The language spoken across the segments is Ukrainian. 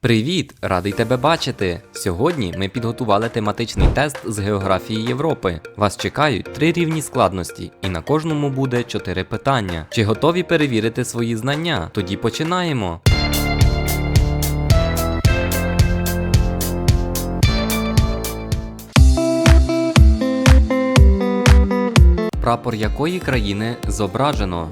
Привіт! Радий тебе бачити! Сьогодні ми підготували тематичний тест з географії Європи. Вас чекають три рівні складності, і на кожному буде чотири питання. Чи готові перевірити свої знання? Тоді починаємо. Прапор якої країни зображено?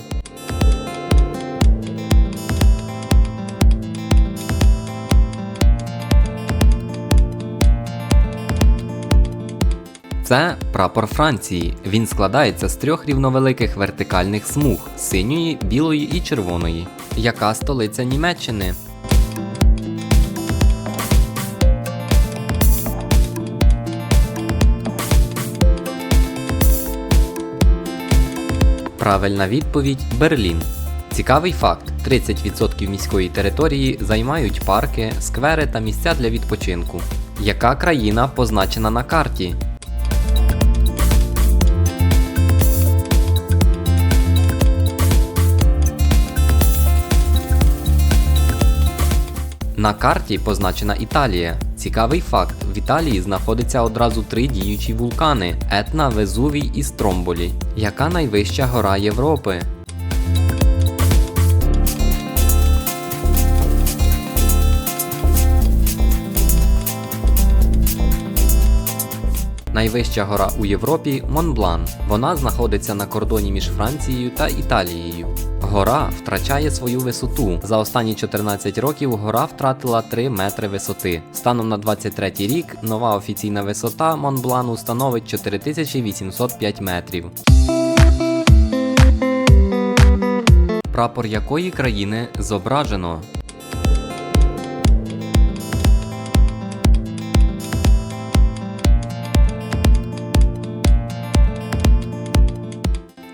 Це прапор Франції. Він складається з трьох рівновеликих вертикальних смуг синьої, білої і червоної. Яка столиця Німеччини? Правильна відповідь Берлін. Цікавий факт: 30% міської території займають парки, сквери та місця для відпочинку. Яка країна позначена на карті? На карті позначена Італія. Цікавий факт: в Італії знаходиться одразу три діючі вулкани: Етна, Везувій і Стромболі. Яка найвища гора Європи? Найвища гора у Європі Монблан. Вона знаходиться на кордоні між Францією та Італією. Гора втрачає свою висоту. За останні 14 років гора втратила 3 метри висоти. Станом на 23 рік нова офіційна висота Монблану становить 4805 метрів. Прапор якої країни зображено?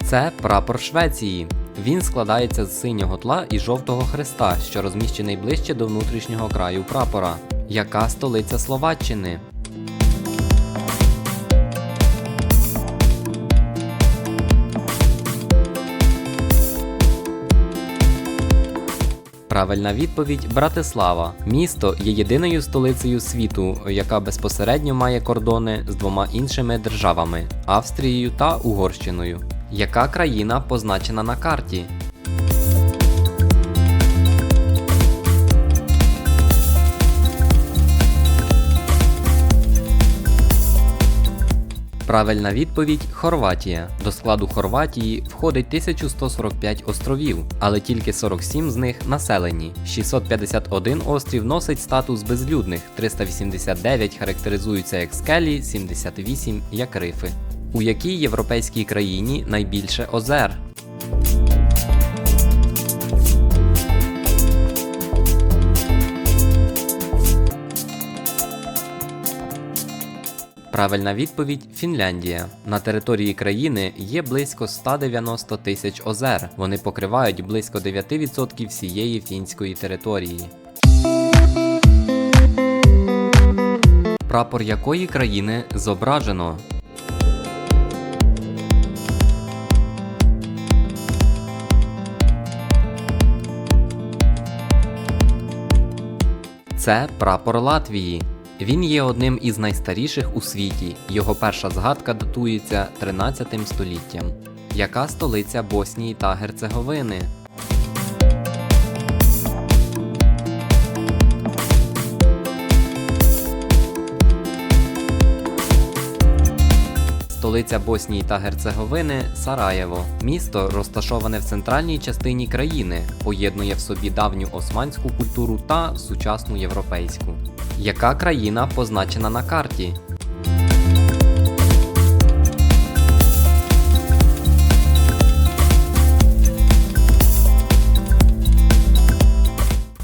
Це прапор Швеції. Він складається з синього тла і жовтого хреста, що розміщений ближче до внутрішнього краю прапора. Яка столиця Словаччини? Правильна відповідь Братислава. Місто є єдиною столицею світу, яка безпосередньо має кордони з двома іншими державами Австрією та Угорщиною. Яка країна позначена на карті? Правильна відповідь Хорватія. До складу Хорватії входить 1145 островів, але тільки 47 з них населені. 651 острів носить статус безлюдних, 389 характеризуються як скелі, 78 як рифи. У якій європейській країні найбільше озер? Правильна відповідь Фінляндія. На території країни є близько 190 тисяч озер. Вони покривають близько 9% всієї фінської території. Прапор якої країни зображено? Це прапор Латвії. Він є одним із найстаріших у світі. Його перша згадка датується 13 століттям. Яка столиця Боснії та Герцеговини? Столиця Боснії та Герцеговини Сараєво. Місто розташоване в центральній частині країни, поєднує в собі давню османську культуру та сучасну європейську. Яка країна позначена на карті?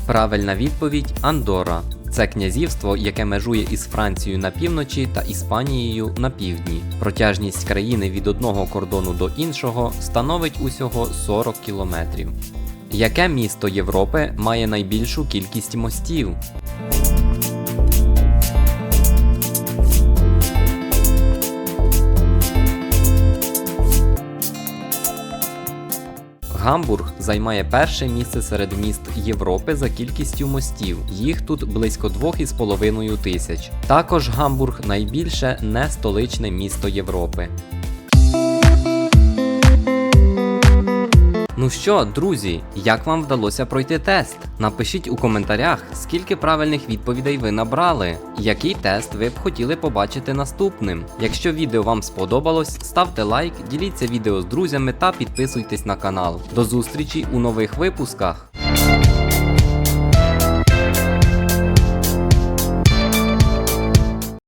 Правильна відповідь Андора. Це князівство, яке межує із Францією на півночі та Іспанією на півдні. Протяжність країни від одного кордону до іншого становить усього 40 кілометрів. Яке місто Європи має найбільшу кількість мостів? Гамбург займає перше місце серед міст Європи за кількістю мостів. Їх тут близько 2,5 тисяч. Також Гамбург найбільше не столичне місто Європи. Ну що, друзі, як вам вдалося пройти тест? Напишіть у коментарях, скільки правильних відповідей ви набрали, який тест ви б хотіли побачити наступним. Якщо відео вам сподобалось, ставте лайк, діліться відео з друзями та підписуйтесь на канал. До зустрічі у нових випусках.